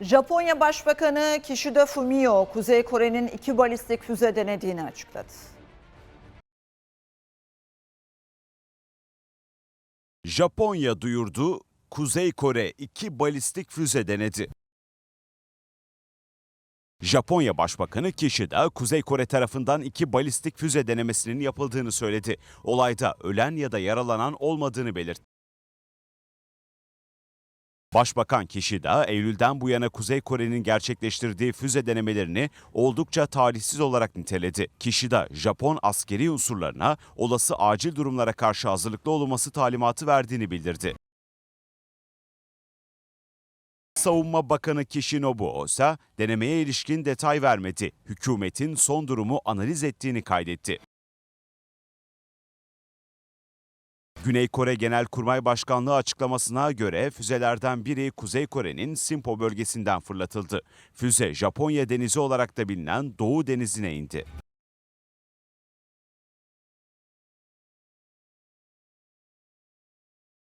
Japonya Başbakanı Kishida Fumio, Kuzey Kore'nin iki balistik füze denediğini açıkladı. Japonya duyurdu, Kuzey Kore iki balistik füze denedi. Japonya Başbakanı Kishida, Kuzey Kore tarafından iki balistik füze denemesinin yapıldığını söyledi. Olayda ölen ya da yaralanan olmadığını belirtti. Başbakan Kishida, Eylül'den bu yana Kuzey Kore'nin gerçekleştirdiği füze denemelerini oldukça talihsiz olarak niteledi. Kishida, Japon askeri unsurlarına olası acil durumlara karşı hazırlıklı olunması talimatı verdiğini bildirdi. Savunma Bakanı Kishinobu ise denemeye ilişkin detay vermedi. Hükümetin son durumu analiz ettiğini kaydetti. Güney Kore Genelkurmay Başkanlığı açıklamasına göre füzelerden biri Kuzey Kore'nin Sinpo bölgesinden fırlatıldı. Füze Japonya denizi olarak da bilinen Doğu Denizi'ne indi.